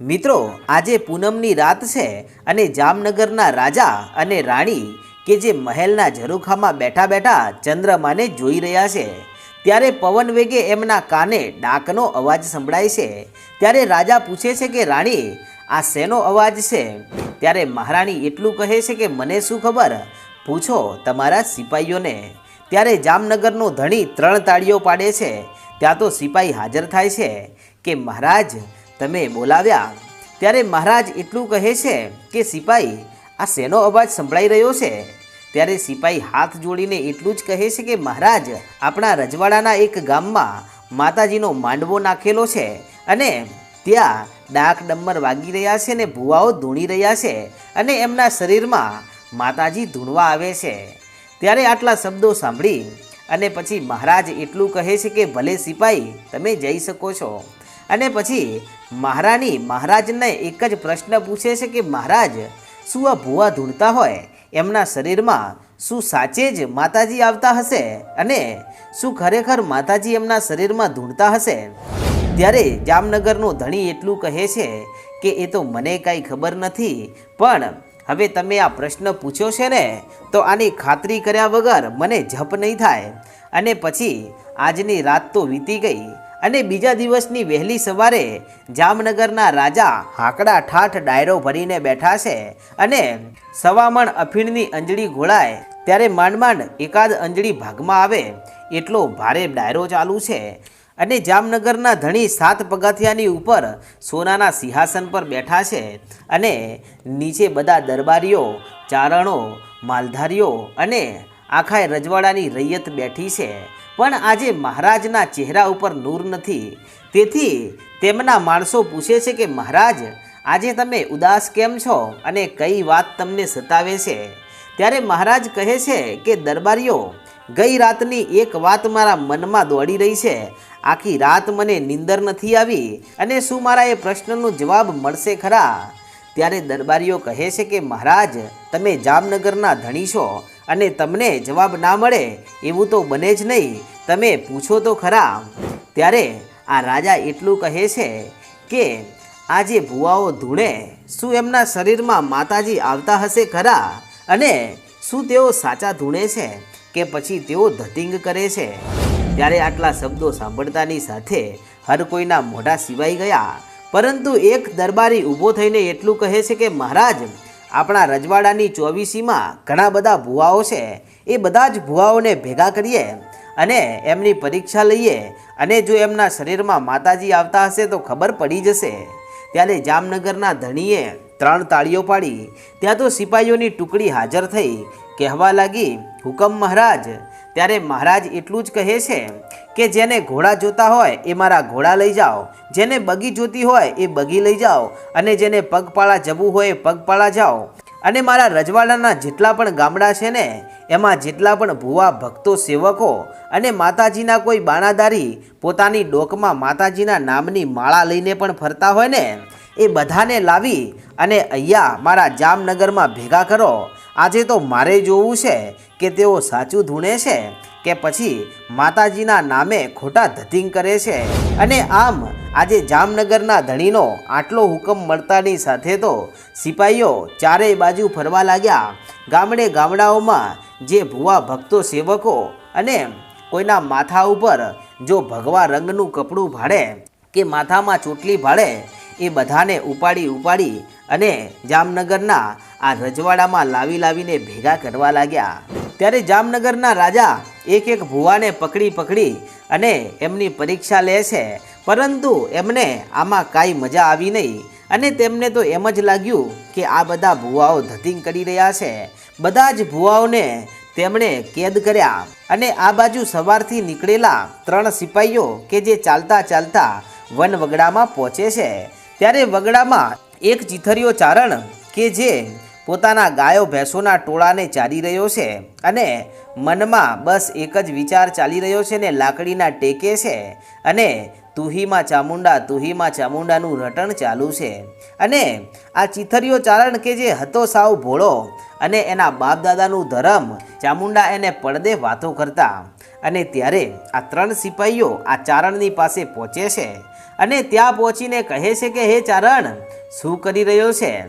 મિત્રો, આજે પૂનમની રાત છે અને જામનગરના રાજા અને રાણી કે જે મહેલના ઝરૂખામાં બેઠા બેઠા ચંદ્રમાને જોઈ રહ્યા છે. ત્યારે પવન વેગે એમના કાને ડાકનો અવાજ સંભળાય છે. ત્યારે રાજા પૂછે છે કે, રાણી, આ શેનો અવાજ છે? ત્યારે મહારાણી એટલું કહે છે કે, મને શું ખબર? પૂછો તમારા સિપાહીઓને ત્યારે જામનગરનો ધણી ત્રણ તાળીઓ પાડે છે. ત્યાં તો સિપાહી હાજર થાય છે કે, મહારાજ તમે બોલાવ્યા. ત્યારે મહારાજ એટલું કહે છે કે, સિપાઈ, આ શેનો અવાજ સંભળાઈ રહ્યો છે? ત્યારે સિપાઈ હાથ જોડીને એટલું જ કહે છે કે, મહારાજ, આપણા રજવાડાના એક ગામમાં માતાજીનો માંડવો નાખેલો છે અને ત્યાં ડાક ડમ્મર વાગી રહ્યા છે અને ભુવાઓ ધૂણી રહ્યા છે અને એમના શરીરમાં માતાજી ધૂણવા આવે છે. ત્યારે આટલા શબ્દો સાંભળી અને પછી મહારાજ એટલું કહે છે કે, ભલે સિપાહી તમે જઈ શકો છો. અને પછી મહારાણી મહારાજને એક જ પ્રશ્ન પૂછે છે કે મહારાજ, શું આ ભૂવા ધૂણતા હોય? એમના શરીરમાં શું સાચે જ માતાજી આવતા હશે? અને શું ખરેખર માતાજી એમના શરીરમાં ધૂણતા હશે? ત્યારે જામનગરનો ધણી એટલું કહે છે કે એ તો મને કાંઈ ખબર નથી, પણ હવે તમે આ પ્રશ્ન પૂછ્યો છે ને, તો આની ખાતરી કર્યા વગર મને જપ નહીં થાય. અને પછી આજની રાત તો વીતી ગઈ. અને બીજા દિવસની વહેલી સવારે જામનગરના રાજા હાકડા ઠાઠ ડાયરો ભરીને બેઠા છે અને સવામણ અફીણની અંજળી ઘોળાય ત્યારે માંડ માંડ એકાદ અંજળી ભાગમાં આવે એટલો ભારે ડાયરો ચાલુ છે અને જામનગરના ધણી સાત પગથિયાની ઉપર સોનાના સિંહાસન પર બેઠા છે અને નીચે બધા દરબારીઓ, ચારણો, માલધારીઓ અને આખા રજવાડાની રૈયત બેઠી છે. પણ આજે મહારાજના ચહેરા ઉપર નૂર નથી. તેથી તેમના માણસો પૂછે છે કે, મહારાજ, આજે તમે ઉદાસ કેમ છો? અને કઈ વાત તમને સતાવે છે? ત્યારે મહારાજ કહે છે કે, દરબારીઓ, ગઈ રાતની એક વાત મારા મનમાં દોડી રહી છે. આખી રાત મને નિંદર નથી આવી અને શું મારા એ પ્રશ્નનો જવાબ મળશે ખરા? ત્યારે દરબારીઓ કહે છે કે, મહારાજ, તમે જામનગરના ધણી છો અને તમને જવાબ ના મળે એવું તો બને જ નહીં. તમે પૂછો તો ખરા. ત્યારે આ રાજા એટલું કહે છે કે આ જે ભુવાઓ ધૂણે, શું એમના શરીરમાં માતાજી આવતા હશે ખરા? અને શું તેઓ સાચા ધૂણે છે કે પછી તેઓ ધતિંગ કરે છે? ત્યારે આટલા શબ્દો સાંભળતાની સાથે હર કોઈના મોઢા સિવાય ગયા. પરંતુ એક દરબારી ઊભો થઈને એટલું કહે છે કે, મહારાજ, આપણા રજવાડાની ચોવીસીમાં ઘણા બધા ભુવાઓ છે. એ બધા જ ભુવાઓને ભેગા કરીએ અને એમની પરીક્ષા લઈએ. અને જો એમના શરીરમાં માતાજી આવતા હશે તો ખબર પડી જશે. ત્યારે જામનગરના ધણીએ ત્રણ તાળીઓ પાડી. ત્યાં તો સિપાહીઓની ટુકડી હાજર થઈ. કહેવા લાગી, હુકમ, મહારાજ ત્યારે મહારાજ એટલું જ કહે છે કે જેને ઘોડા જોતા હોય એ મારા ઘોડા લઈ જાઓ. જેને બગી જોતી હોય એ બગી લઈ જાઓ. અને જેને પગપાળા જવું હોય એ પગપાળા જાઓ. અને મારા રજવાડાના જેટલા પણ ગામડા છે ને, એમાં જેટલા પણ ભુવા ભક્તો સેવકો અને માતાજીના કોઈ બાણાદારી પોતાની ડોકમાં માતાજીના નામની માળા લઈને પણ ફરતા હોય ને, એ બધાને લાવી અને અહીંયા મારા જામનગરમાં ભેગા કરો. આજે તો મારે જોવું છે કે તેઓ સાચું ધૂણે છે કે પછી માતાજીના નામે ખોટા ધતિંગ કરે છે. અને આમ, આજે જામનગરના ધણીનો આટલો હુકમ મળતાની સાથે તો સિપાહીઓ ચારેય બાજુ ફરવા લાગ્યા. ગામડે ગામડાઓમાં જે ભુવા ભક્તો સેવકો અને કોઈના માથા ઉપર જો ભગવા રંગનું કપડું ભાડે કે માથામાં ચોટલી ભાડે એ બધાને ઉપાડી ઉપાડી અને જામનગરના આ રજવાડામાં લાવી લાવીને ભેગા કરવા લાગ્યા. ત્યારે જામનગરના રાજા એક એક ભુવાને પકડી પકડી અને એમની પરીક્ષા લે છે. પરંતુ એમને આમાં કાંઈ મજા આવી નહીં અને તેમને તો એમ જ લાગ્યું કે આ બધા ભુવાઓ ધતિંગ કરી રહ્યા છે. બધા જ ભુવાઓને તેમણે કેદ કર્યા અને આ બાજુ સવારથી નીકળેલા ત્રણ સિપાહીઓ કે જે ચાલતા ચાલતા વન વગડામાં પહોંચે છે. ત્યારે વગડામાં એક ચીથરીયો ચારણ કે જે પોતાના ગાયો ભેંસોના ટોળાને ચારી રહ્યો છે અને મનમાં બસ એક જ વિચાર ચાલી રહ્યો છે ને લાકડીના ટેકે છે અને તુહીમાં ચામુંડા, તુહીમાં ચામુંડાનું રટણ ચાલુ છે. અને આ ચીથરીયો ચારણ કે જે હતો સાવ ભોળો અને એના બાપ દાદાનું ધર્મ ચામુંડા એને પડદે વાતો કરતા. અને ત્યારે આ ત્રણ સિપાહીઓ આ ચારણની પાસે પહોંચે છે. અને ત્યાં પહોંચીને કહે છે કે, હે ચારણ, શું કરી રહ્યો છે?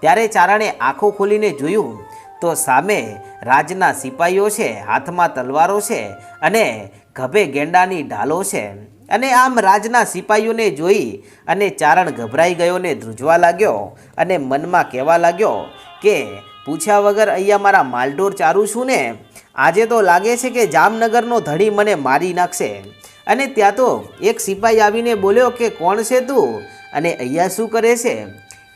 ત્યારે ચારણે આંખો ખોલીને જોયું તો સામે રાજના સિપાહીઓ છે, હાથમાં તલવારો છે અને ગભે ગેંડાની ઢાલો છે. અને આમ રાજના સિપાહીઓને જોઈ અને ચારણ ગભરાઈ ગયો ને ધ્રુજવા લાગ્યો અને મનમાં કહેવા લાગ્યો કે, પૂછ્યા વગર અહીંયા મારા માલઢોર ચારું છું ને? આજે તો લાગે છે કે જામનગરનો ધણી મને મારી નાખશે. અને ત્યાં તો એક સિપાઈ આવીને બોલ્યો કે, કોણ છે તું? અને અહીંયા શું કરે છે?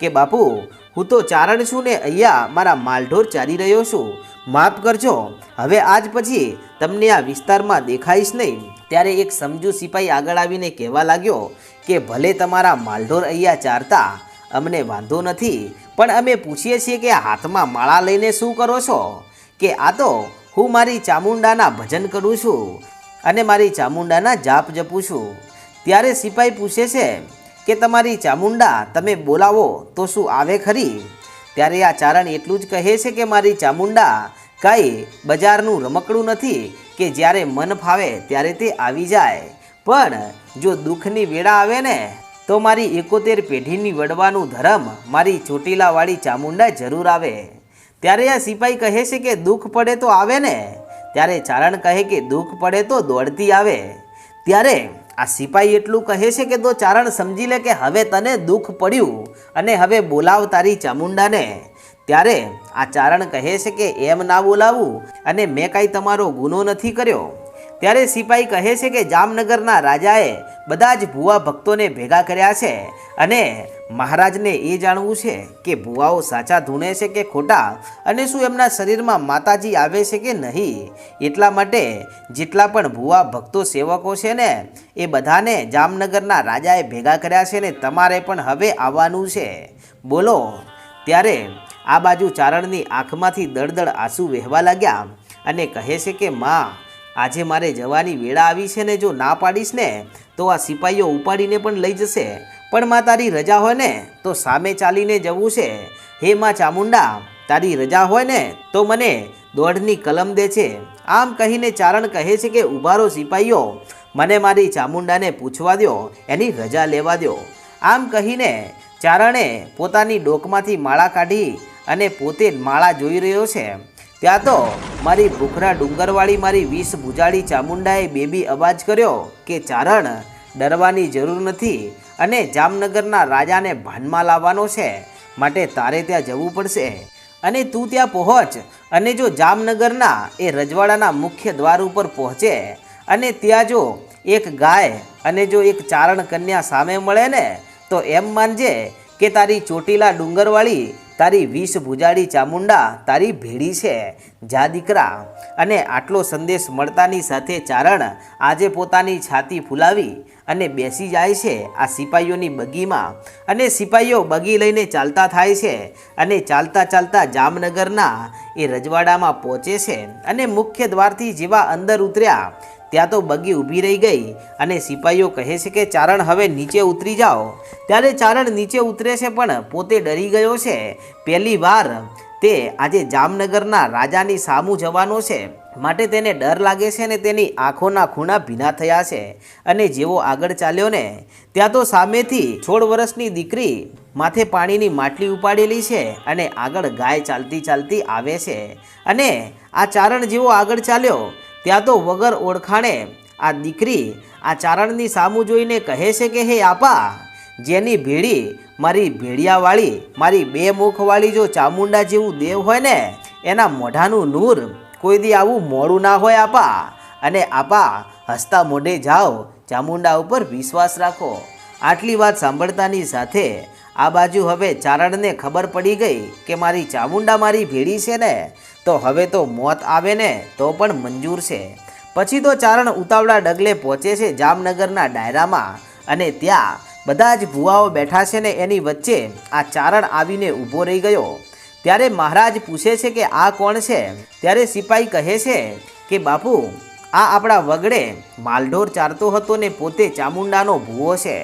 કે, બાપુ, હું તો ચારણ છું ને અહીંયા મારા માલઢોર ચારી રહ્યો છું. માફ કરજો. હવે આજ પછી તમને આ વિસ્તારમાં દેખાઈશ નહીં. ત્યારે એક સમજુ સિપાઈ આગળ આવીને કહેવા લાગ્યો કે, ભલે તમારા માલઢોર અહીંયા ચારતા, અમને વાંધો નથી, પણ અમે પૂછીએ છીએ કે હાથમાં માળા લઈને શું કરો છો? કે આ તો હું મારી ચામુંડાના ભજન કરું છું. અને મારી ચામુંડાના જાપ જપું છું ત્યારે સિપાઈ પૂછે છે કે તમારી ચામુંડા તમે બોલાવો તો શું આવે ખરી? ત્યારે આ ચારણ એટલું જ કહે છે કે મારી ચામુંડા કાંઈ બજારનું રમકડું નથી કે જ્યારે મન ફાવે ત્યારે તે આવી જાય. પણ જો દુઃખની વેળા આવે ને, તો મારી એકોતેર પેઢીની વડવાનું ધર્મ મારી ચોટીલાવાળી ચામુંડા જરૂર આવે. ત્યારે આ સિપાઈ કહે છે કે દુઃખ પડે તો આવે ને? ત્યારે ચારણ કહે કે દુઃખ પડે તો દોડતી આવે. ત્યારે આ સિપાહી એટલું કહે છે કે તો ચારણ સમજી લે કે હવે તને દુઃખ પડ્યું અને હવે બોલાવ તારી ચામુંડાને. ત્યારે આ ચારણ કહે છે કે એમ ના બોલાવું અને મેં કાંઈ તમારો ગુનો નથી કર્યો. ત્યારે સિપાહી કહે છે કે જામનગરના રાજાએ બધા જ ભુવા ભક્તોને ભેગા કર્યા છે અને મહારાજને એ જાણવું છે કે ભુવાઓ સાચા ધૂણે છે કે ખોટા અને શું એમના શરીરમાં માતાજી આવે છે કે નહીં? એટલા માટે જેટલા પણ ભુવા ભક્તો સેવકો છે ને, એ બધાને જામનગરના રાજાએ ભેગા કર્યા છે ને તમારે પણ હવે આવવાનું છે. બોલો. ત્યારે આ બાજુ ચારણની આંખમાંથી દળદળ આંસુ વહેવા લાગ્યા અને કહે છે કે, માં આજે મારે જવાની વેળા આવી છે ને જો ના પાડીશ ને, તો આ સિપાહીઓ ઉપાડીને પણ લઈ જશે. પણ માં તારી રજા હોય ને, તો સામે ચાલીને જવું છે. હે માં ચામુંડા, તારી રજા હોય ને, તો મને દોઢની કલમ દે છે. આમ કહીને ચારણ કહે છે કે, ઉભારો સિપાહીઓ મને મારી ચામુંડાને પૂછવા દો એની રજા લેવા દો આમ કહીને ચારણે પોતાની ડોકમાંથી માળા કાઢી અને પોતે માળા જોઈ રહ્યો છે. ત્યાં તો મારી ભૂખરા ડુંગરવાળી મારી વીસ ભૂજાળી ચામુંડાએ બેબી અવાજ કર્યો કે, ચારણ, ડરવાની જરૂર નથી અને જામનગરના રાજાને ભાનમાં લાવવાનો છે. માટે તારે ત્યાં જવું પડશે. અને તું ત્યાં પહોંચ અને જો જામનગરના એ રજવાડાના મુખ્ય દ્વાર ઉપર પહોંચે અને ત્યાં જો એક ગાય અને જો એક ચારણ કન્યા સામે મળે ને, તો એમ માનજે કે તારી ચોટીલા ડુંગરવાળી, તારી વીસ ભુજાડી ચામુંડા, તારી ભેડી છે, જા દીકરા. અને આટલો સંદેશ મળતાની સાથે ચારણ આજે પોતાની છાતી ફૂલાવી અને બેસી જાય છે આ સિપાહીઓની બગીમાં. અને સિપાહીઓ બગી લઈને ચાલતા થાય છે અને ચાલતા ચાલતા જામનગરના એ રજવાડામાં પહોંચે છે. અને મુખ્ય દ્વારથી જેવા અંદર ઉતર્યા ત્યાં તો બગી ઊભી રહી ગઈ અને સિપાહીઓ કહે છે કે ચારણ હવે નીચે ઉતરી જાઓ. ત્યારે ચારણ નીચે ઉતરે છે પણ પોતે ડરી ગયો છે. પહેલી વાર તે આજે જામનગરના રાજાની સામું જવાનો છે. માટે તેને ડર લાગે છે ને તેની આંખોના ખૂણા ભીના થયા છે. અને જેવો આગળ ચાલ્યો ને, ત્યાં તો સામેથી સોળ વર્ષની દીકરી માથે પાણીની માટલી ઉપાડેલી છે અને આગળ ગાય ચાલતી ચાલતી આવે છે. અને આ ચારણ જેવો આગળ ચાલ્યો ત્યાં તો વગર ઓળખાણે આ દીકરી આ ચારણની સામું જોઈને કહે છે કે, હે આપા, જેની ભેળી મારી ભેડિયાવાળી મારી બે મુખવાળી જો ચામુંડા જેવું દેવ હોય ને, એના મોઢાનું નૂર કોઈ દી આવું મોડું ના હોય આપા. અને આપા, હસતા મોઢે જાઓ, ચામુંડા ઉપર વિશ્વાસ રાખો. આટલી વાત સાંભળતાની સાથે આ બાજુ હવે ચારણને ખબર પડી ગઈ કે મારી ચામુંડા મારી ભેડી છે ને, તો હવે તો મોત આવે ને, તો પણ મંજૂર છે. પછી તો ચારણ ઉતાવળા ડગલે પહોંચે છે જામનગરના ડાયરામાં અને ત્યાં બધા જ ભુવાઓ બેઠા છે ને એની વચ્ચે આ ચારણ આવીને ઊભો રહી ગયો. ત્યારે મહારાજ પૂછે છે કે આ કોણ છે? ત્યારે સિપાહી કહે છે કે, બાપુ, આ આપણા વગડે માલઢોર ચારતો હતો ને પોતે ચામુંડાનો ભૂવો છે.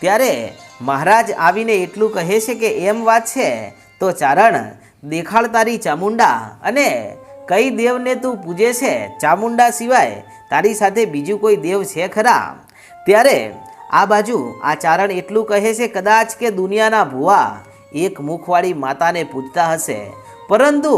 ત્યારે મહારાજ આવીને એટલું કહે છે કે એમ વાત છે, તો ચારણ, દેખાડ તારી ચામુંડા અને કઈ દેવને તું પૂજે છે ચામુંડા સિવાય તારી સાથે બીજું કોઈ દેવ છે ખરા? ત્યારે આ બાજુ આ ચારણ એટલું કહે છે કદાચ કે દુનિયાના ભુવા એક મુખવાળી માતાને પૂજતા હશે. પરંતુ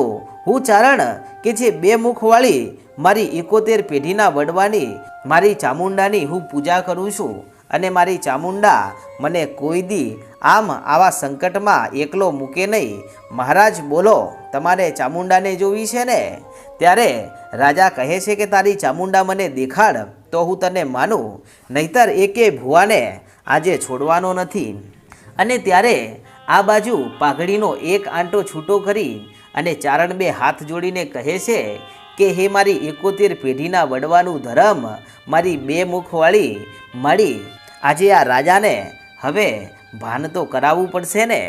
હું ચારણ કે જે બે મુખવાળી મારી એકોતેર પેઢીના વડવાની મારી ચામુંડાની હું પૂજા કરું છું અને મારી ચામુંડા મને કોઈ દી આમ આવા સંકટમાં એકલો મૂકે નહીં. મહારાજ બોલો, તમારે ચામુંડાને જોવી છે ને? ત્યારે રાજા કહે છે કે, તારી ચામુંડા મને દેખાડ, તો હું તને માનું, નહીતર એકે ભુવાને આજે છોડવાનો નથી. અને ત્યારે આ બાજુ પાઘડીનો એક આંટો છૂટો કરી અને ચારણ બે હાથ જોડીને કહે છે કે હે મારી એકોતેર પેઢીના વડવાનું ધર્મ, મારી બે મુખવાળી માળી આજે આ રાજાને હવે ભાન તો કરાવવું પડશે ને?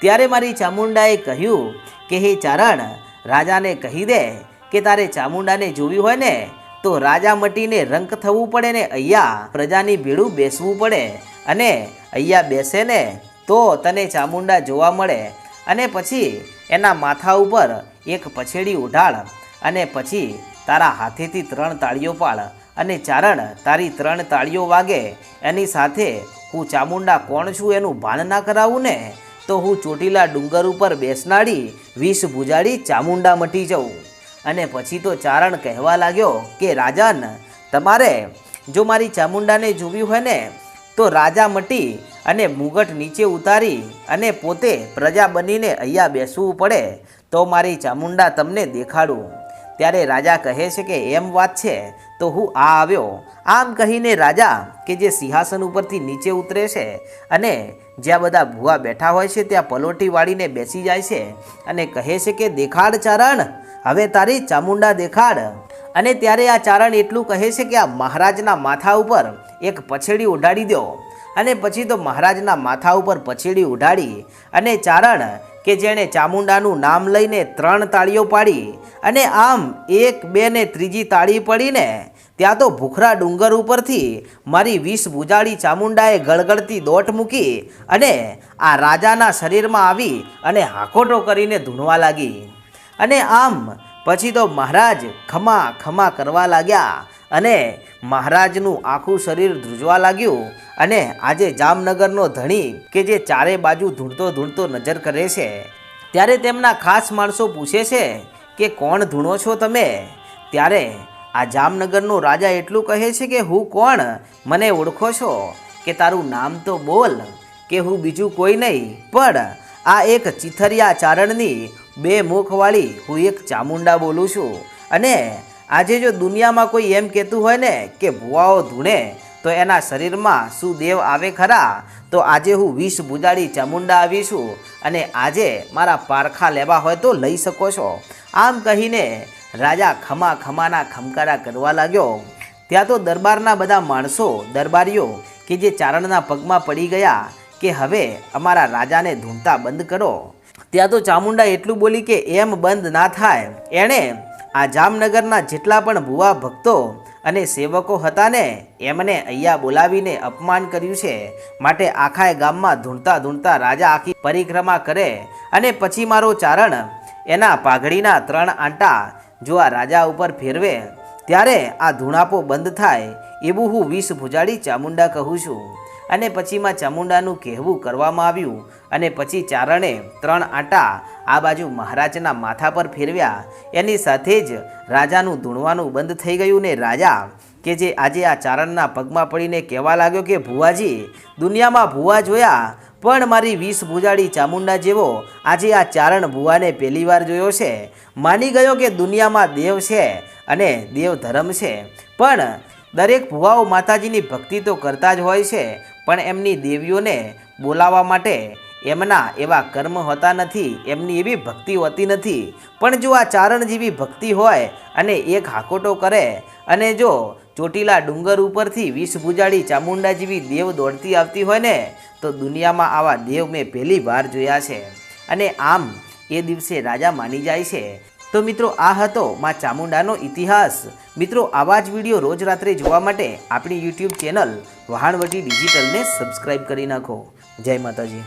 ત્યારે મારી ચામુંડાએ કહ્યું કે, હે ચારણ, રાજાને કહી દે કે તારે ચામુંડાને જોવી હોય ને, તો રાજા મટીને રંક થવું પડે ને અહીંયા પ્રજાની ભેળું બેસવું પડે. અને અહીંયા બેસે ને તો તને ચામુંડા જોવા મળે. અને પછી એના માથા ઉપર એક પછેડી ઉઢાળ અને પછી તારા હાથેથી ત્રણ તાળીઓ પાડ અને ચારણ તારી ત્રણ તાળીઓ વાગે. એની સાથે હું ચામુંડા કોણ છું એનું ભાન ના કરાવું ને? તો હું ચોટીલા ડુંગર ઉપર બેસનાડી વિષ ભુજાડી ચામુંડા મટી જાઉં. અને પછી તો ચારણ કહેવા લાગ્યો કે, રાજાન, તમારે જો મારી ચામુંડાને જોવી હોય ને, તો રાજા મટી અને મુગટ નીચે ઉતારી અને પોતે પ્રજા બનીને અહીંયા બેસવું પડે. તો મારી ચામુંડા તમને દેખાડું. ત્યારે રાજા કહે છે કે, એમ વાત છે, તો હું આ આવ્યો. આમ કહીને રાજા કે જે સિંહાસન ઉપરથી નીચે ઉતરે છે અને જ્યાં બધા ભૂવા બેઠા હોય છે, ત્યાં પલોટી વાળીને બેસી જાય છે અને કહે છે કે, દેખાડ ચારણ, હવે તારી ચામુંડા દેખાડ. અને ત્યારે આ ચારણ એટલું કહે છે કે, આ મહારાજના માથા ઉપર એક પછેડી ઉડાડી દો અને પછી તો મહારાજના માથા ઉપર પછેડી ઉડાડી અને ચારણ કે જેણે ચામુંડાનું નામ લઈને ત્રણ તાળીઓ પાડી અને આમ એક, બે ને ત્રીજી તાળી પડીને ત્યાં તો ભૂખરા ડુંગર ઉપરથી મારી વીસ ભુજાળી ચામુંડાએ ગળગળતી દોટ મૂકી અને આ રાજાના શરીરમાં આવી અને હાકોટો કરીને ધૂણવા લાગી. અને આમ પછી તો મહારાજ ખમા ખમા કરવા લાગ્યા અને મહારાજનું આખું શરીર ધ્રુજવા લાગ્યું અને આજે જામનગરનો ધણી કે જે ચારે બાજુ ધૂણતો ધૂણતો નજર કરે છે, ત્યારે તેમના ખાસ માણસો પૂછે છે કે કોણ ધૂણો છો તમે? ત્યારે આ જામનગરનો રાજા એટલું કહે છે કે હું કોણ? મને ઓળખો છો કે તારું નામ તો બોલ, કે હું બીજું કોઈ નહીં, પણ આ એક ચિથરિયા ચારણની બે મુખવાળી હું એક ચામુંડા બોલું છું. અને આજે જો દુનિયામાં કોઈ એમ કહેતું હોય ને કે ભુવાઓ ધૂણે તો એના શરીરમાં શું દેવ આવે ખરા? તો આજે હું વિષ ભુજાડી ચામુંડા આવી છું અને આજે મારા પારખા લેવા હોય તો લઈ શકો છો. આમ કહીને રાજા ખમા ખમાના ખમકારા કરવા લાગ્યો. ત્યાં તો દરબારના બધા માણસો, દરબારીઓ કે જે ચારણના પગમાં પડી ગયા કે હવે અમારા રાજાને ધૂમતા બંધ કરો. ત્યાં તો ચામુંડા એટલું બોલી કે એમ બંધ ના થાય. એણે આ જામનગરના જેટલા પણ ભુવા ભક્તો અને સેવકો હતા ને, એમને અહીંયા બોલાવીને અપમાન કર્યું છે. માટે આખાય ગામમાં ધૂણતા ધૂણતા રાજા આખી પરિક્રમા કરે અને પછી મારો ચારણ એના પાઘડીના ત્રણ આંટા જો આ રાજા ઉપર ફેરવે, ત્યારે આ ધૂણાપો બંધ થાય એવું હું વિષ ભુજાડી ચામુંડા કહું છું. અને પછીમાં ચામુંડાનું કહેવું કરવામાં આવ્યું. અને પછી ચારણે ત્રણ આંટા આ બાજુ મહારાજના માથા પર ફેરવ્યા. એની સાથે જ રાજાનું ધૂણવાનું બંધ થઈ ગયું ને રાજા, કે જે આજે આ ચારણના પગમાં પડીને કહેવા લાગ્યો કે, ભુવાજી, દુનિયામાં ભુવા જોયા, પણ મારી વીસ ભુજાડી ચામુંડા જેવો આજે આ ચારણ ભુવાને પહેલી વાર જોયો છે. માની ગયો કે દુનિયામાં દેવ છે અને દેવ ધર્મ છે, પણ દરેક ભુવાઓ માતાજીની ભક્તિ તો કરતા જ હોય છે, પણ એમની દેવીઓને બોલાવવા માટે એમના એવા કર્મ હોતા નથી, એમની એવી ભક્તિ હોતી નથી. પણ જો આ ચારણ જેવી ભક્તિ હોય અને એક હાકોટો કરે અને જો ચોટીલા ડુંગર ઉપરથી વિષ ભુજાડી ચામુંડા જેવી દેવ દોડતી આવતી હોય ને, તો દુનિયામાં આવા દેવ મેં પહેલી વાર જોયા છે. અને આમ એ દિવસે રાજા માની જાય છે. તો મિત્રો, આ હતો માં ચામુંડાનો ઇતિહાસ. મિત્રો, આવા જ વીડિયો રોજ રાત્રે જોવા માટે આપણી યુટ્યુબ ચેનલ વહાણવટી ડિજિટલને સબસ્ક્રાઈબ કરી નાખો. જય માતાજી.